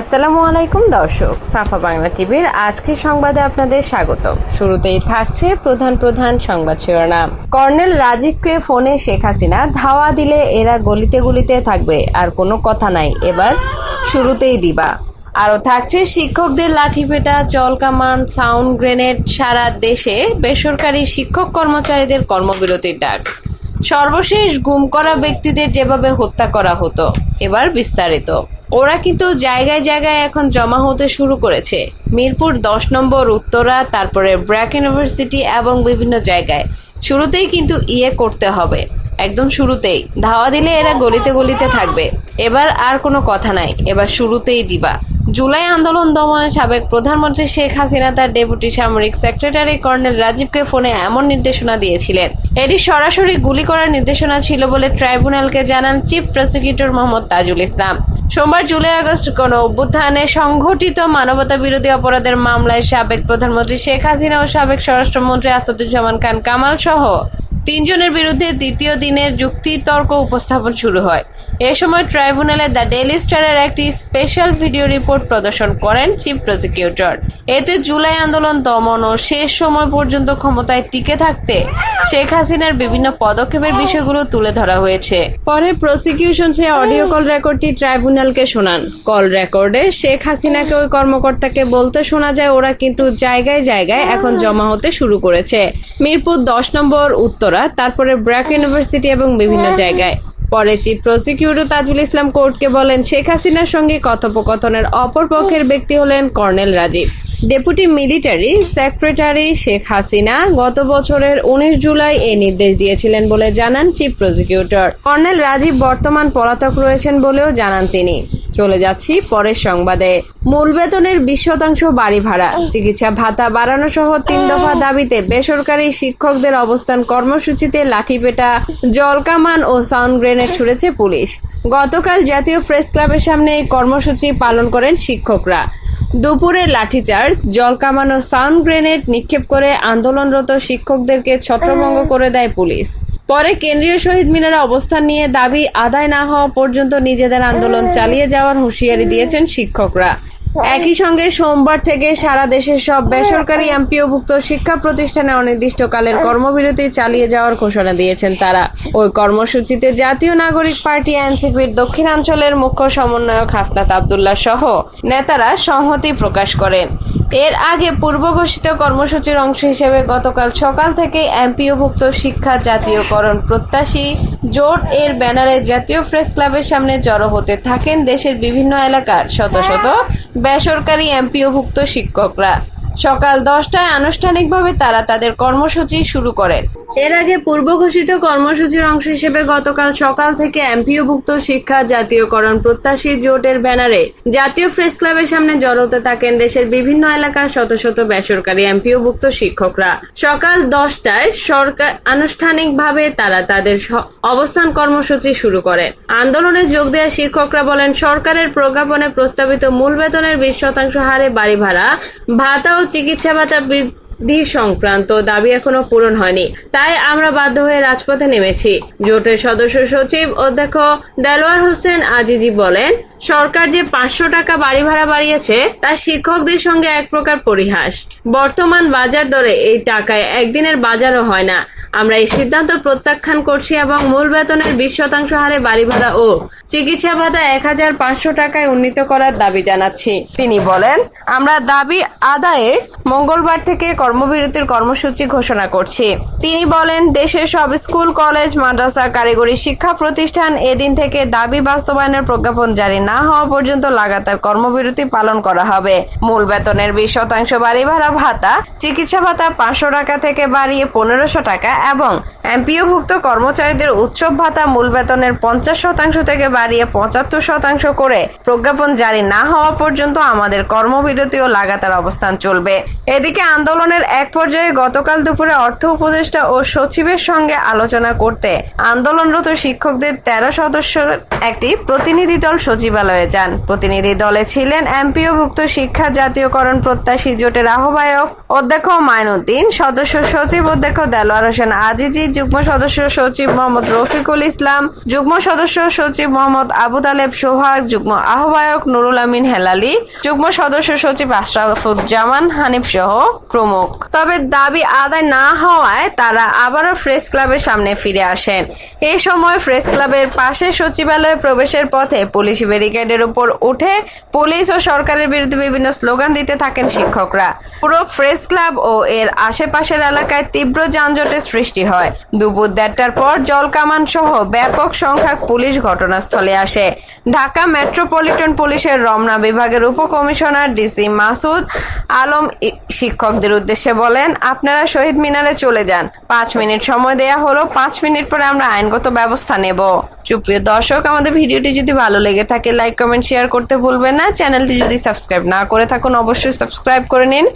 আসসালামু আলাইকুম দর্শক, সাফা বাংলা টিভির আজকের সংবাদে আপনাদের স্বাগত শুরুতেই থাকছে প্রধান প্রধান সংবাদ শিরোনাম। কর্নেল রাজীবকে ফোনে শেখ হাসিনা ধাওয়া দিলে এরা গলিতে গলিতে থাকবে, আর কোনো কথা নাই। এবার শুরুতেই দিবা। আরও থাকছে শিক্ষকদের লাঠিপেটা জলকামান সাউন্ড গ্রেনেড, সারা দেশে বেসরকারি শিক্ষক কর্মচারীদের কর্মবিরতির ডাক। সর্বশেষ গুম করা ব্যক্তিদের যেভাবে হত্যা করা হতো, এবার বিস্তারিত। ওরা কিন্তু জায়গায় জায়গায় এখন জমা হতে শুরু করেছে। মিরপুর দশ নম্বর, উত্তরা, তারপরে ব্র্যাক ইউনিভার্সিটি এবং বিভিন্ন জায়গায়। শুরুতেই কিন্তু ইয়ে করতে হবে। একদম শুরুতেই। ধাওয়া দিলে এরা গলিতে গলিতে থাকবে। এবার আর কোনো কথা নাই। এবার শুরুতেই দিবা। জুলাই আন্দোলন দমনে সাবেক প্রধানমন্ত্রী শেখ হাসিনা তার ডেপুটি সামরিক সেক্রেটারি কর্নেল রাজীবকে ফোনে এমন নির্দেশনা দিয়েছিলেন। এটি সরাসরি গুলি করার নির্দেশনা ছিল বলে ট্রাইব্যুনালকে জানান চিফ প্রসিকিউটর মোহাম্মদ তাজুল ইসলাম। সোমবার জুলাই আগস্ট কোন অভ্যুত্থানে সংঘটিত মানবতা বিরোধী অপরাধের মামলায় সাবেক প্রধানমন্ত্রী শেখ হাসিনা ও সাবেক স্বরাষ্ট্রমন্ত্রী আসাদুজ্জামান খান কামাল সহ তিনজনের বিরুদ্ধে দ্বিতীয় দিনের যুক্তিতর্ক উপস্থাপন শুরু হয়। এ সময় ট্রাইব্যুনালে দ্য ডেইলি স্টারের একটি স্পেশাল ভিডিও রিপোর্ট প্রদর্শন করেন চিফ প্রসিকিউটর। এতে জুলাই আন্দোলন দমন ও শেষ সময় পর্যন্ত ক্ষমতায় টিকে থাকতে শেখ হাসিনার বিভিন্ন পদক্ষেপের বিষয়গুলো তুলে ধরা হয়েছে। পরে প্রসিকিউশন সে অডিও কল রেকর্ডটি ট্রাইব্যুনালকে শোনান। কল রেকর্ডে শেখ হাসিনাকে ওই কর্মকর্তাকে বলতে শোনা যায়, ওরা কিন্তু জায়গায় জায়গায় এখন জমা হতে শুরু করেছে। মিরপুর দশ নম্বর, উত্তরা, তারপরে ব্র্যাক ইউনিভার্সিটি এবং বিভিন্ন জায়গায়। পরে চিফ প্রসিকিউটর তাজুল ইসলাম কোর্টকে বলেন, শেখ হাসিনার সঙ্গে কথোপকথনের অপর পক্ষের ব্যক্তি হলেন colonel Rajib. Deputy military secretary Sheikh Hasina গত বছরের উনিশ জুলাই এই নির্দেশ দিয়েছিলেন বলে জানান চিফ প্রসিকিউটর। কর্নেল রাজীব বর্তমান পলাতক রয়েছেন বলেও জানান তিনি। চলে যাচ্ছি পরের সংবাদে। মূল বেতনের বিশ শতাংশ বাড়ি ভাড়া। চিকিৎসা ভাতা বাড়ানো সহ তিন দফা দাবিতে বেসরকারি শিক্ষকদের অবস্থান কর্মসূচিতে লাঠিপেটা জলকামান ও সাউন্ড গ্রেনেড ছুড়েছে পুলিশ। গতকাল জাতীয় প্রেস ক্লাবের সামনে এই কর্মসূচি পালন করেন শিক্ষকরা। দুপুরে লাঠিচার্জ জলকামান ও সাউন্ড গ্রেনেড নিক্ষেপ করে আন্দোলনরত শিক্ষকদেরকে ছত্রভঙ্গ করে দেয় পুলিশ। পরে কেন্দ্রীয় শহীদ মিনারে অবস্থান নিয়ে দাবি আদায় না হওয়া পর্যন্ত নিজেদের আন্দোলন চালিয়ে যাওয়ার হুঁশিয়ারি দিয়েছেন শিক্ষকরা। একই সঙ্গে সোমবার থেকে সারা দেশের সব বেসরকারি এমপিওভুক্ত শিক্ষা প্রতিষ্ঠানে অনির্দিষ্টকালের কর্মবিরতি চালিয়ে যাওয়ার ঘোষণা দিয়েছেন তারা। ওই কর্মসূচিতে জাতীয় নাগরিক পার্টি এনসিপির দক্ষিণাঞ্চলের মুখ্য সমন্বয়ক হাসনাত আবদুল্লাহ সহ নেতারা সংহতি প্রকাশ করেন। এর আগে পূর্ব ঘোষিত কর্মসূচির অংশ হিসেবে গতকাল সকাল থেকে এমপিওভুক্ত শিক্ষা জাতীয়করণ প্রত্যাশী জোট এর ব্যানারে জাতীয় প্রেস ক্লাবের সামনে জড়ো হতে থাকেন দেশের বিভিন্ন এলাকার শত শত বেসরকারি এমপিওভুক্ত শিক্ষকরা। সকাল দশটায় আনুষ্ঠানিকভাবে তারা তাদের কর্মসূচি শুরু করেন। এর আগে পূর্ব ঘোষিত কর্মসূচির অংশ হিসেবে গতকাল সকাল থেকে এমপিওভুক্ত শিক্ষা জাতীয়করণ প্রত্যাশী জোটের ব্যানারে জাতীয় প্রেস ক্লাবের সামনে জড়ো হতে থাকেন দেশের বিভিন্ন এলাকার শত শত বেসরকারি এমপিওভুক্ত শিক্ষকরা। সকাল দশটায় সরকার আনুষ্ঠানিকভাবে তারা তাদের অবস্থান কর্মসূচি শুরু করেন আন্দোলনে যোগ দেওয়া শিক্ষকরা বলেন, সরকারের প্রজ্ঞাপনে প্রস্তাবিত মূল বেতনের বিশ শতাংশ হারে বাড়ি ভাড়া, ভাতা ও চিকিৎসা ভাতা বৃদ্ধি সংক্রান্ত দাবি এখনও পূরণ হয়নি। তাই আমরা বাধ্য হয়ে রাজপথে নেমেছি। জোটের সদস্য সচিব অধ্যক্ষ দেলোয়ার হোসেন আজিজি বলেন, সরকার যে পাঁচশো টাকা বাড়ি ভাড়া বাড়িয়েছে, তা শিক্ষকদের সঙ্গে এক প্রকার পরিহাস। বর্তমান বাজার দরে এই টাকায় একদিনের বাজারও হয় না। আমরা এই সিদ্ধান্ত প্রত্যাখ্যান করছি এবং মূল বেতনের বিশ শতাংশ হারে বাড়ি ভাড়া ও চিকিৎসা ভাতা এক হাজার পাঁচশো টাকায় উন্নীত করার দাবি জানাচ্ছি। তিনি বলেন, আমরা দাবি আদায়ে মঙ্গলবার থেকে কর্মবিরতির কর্মসূচি ঘোষণা করছি। তিনি বলেন, দেশের সব স্কুল, কলেজ মাদ্রাসা কারিগরি শিক্ষা প্রতিষ্ঠান এদিন থেকে দাবি বাস্তবায়নের প্রজ্ঞাপন জারি না হওয়া পর্যন্ত লাগাতার কর্মবিরতি পালন করা হবে। মূল বেতনের বিশ শতাংশ বাড়ি ভাড়া ভাতা, চিকিৎসা ভাতা পাঁচশো টাকা থেকে বাড়িয়ে পনেরোশো টাকা এবং এমপিওভুক্ত কর্মচারীদের উৎসব ভাতা মূল বেতনের পঞ্চাশ শতাংশ থেকে বাড়িয়ে পঁচাত্তর শতাংশ করে প্রজ্ঞাপন জারি না হওয়া পর্যন্ত আমাদের কর্মবিরতি ও লাগাতার অবস্থান চলবে। এদিকে আন্দোলনের এক পর্যায়ে গতকাল দুপুরে অর্থ উপদেষ্টা ও সচিবের সঙ্গে আলোচনা করতে আন্দোলনরত শিক্ষকদের তেরো সদস্যের একটি প্রতিনিধি দল সচিবালয়ে যান। প্রতিনিধি দলে ছিলেন এমপিওভুক্ত শিক্ষা জাতীয়করণ প্রত্যাশী জোটের আহ্বায়ক অধ্যক্ষ মাইনুদ্দিন, সদস্য সচিব অধ্যক্ষ দেলোয়ার হোসেন আজিজি যুগ্ম সদস্য সচিব মোহাম্মদ রফিকুল ইসলাম, যুগ্ম সদস্য সচিব মোহাম্মদ আবু তালেব সোহাগ, যুগ্ম আহ্বায়ক নুরুল আমিন হেলালি, যুগ্ম সদস্য সচিব আশরাফুজ্জামান হানিফ সহ প্রমুখ। তবে দাবি আদায় না হওয়ায় তারা আবারও প্রেস ক্লাবের সামনে ফিরে আসেন। এই সময় প্রেস ক্লাবের পাশে সচিবালয়ে প্রবেশের পথে পুলিশ ব্যারিকেডের উপর উঠে পুলিশ ও সরকারের বিরুদ্ধে বিভিন্ন স্লোগান দিতে থাকেন শিক্ষকরা। পুরো প্রেস ক্লাব ও এর আশেপাশের এলাকায় তীব্র যানজটের সৃষ্টি হয়। দুপুর দেড়টার পর জলকামান সহ ব্যাপক সংখ্যক পুলিশ ঘটনাস্থলে আসে। ঢাকা মেট্রোপলিটন পুলিশের রমনা বিভাগের উপকমিশনার ডিসি মাসুদ আলম শিক্ষকদের উদ্দেশ্যে বলেন, আপনারা শহীদ মিনারে চলে যান। পাঁচ মিনিট সময় দেয়া হলো। পাঁচ মিনিট পরে আমরা আইনগত ব্যবস্থা নেব। সুপ্রিয় দর্শক, আমাদের ভিডিওটি যদি ভালো লেগে থাকে, লাইক, কমেন্ট, শেয়ার করতে ভুলবেন না। চ্যানেলটি যদি সাবস্ক্রাইব না করে থাকুন, অবশ্যই সাবস্ক্রাইব করে নিন।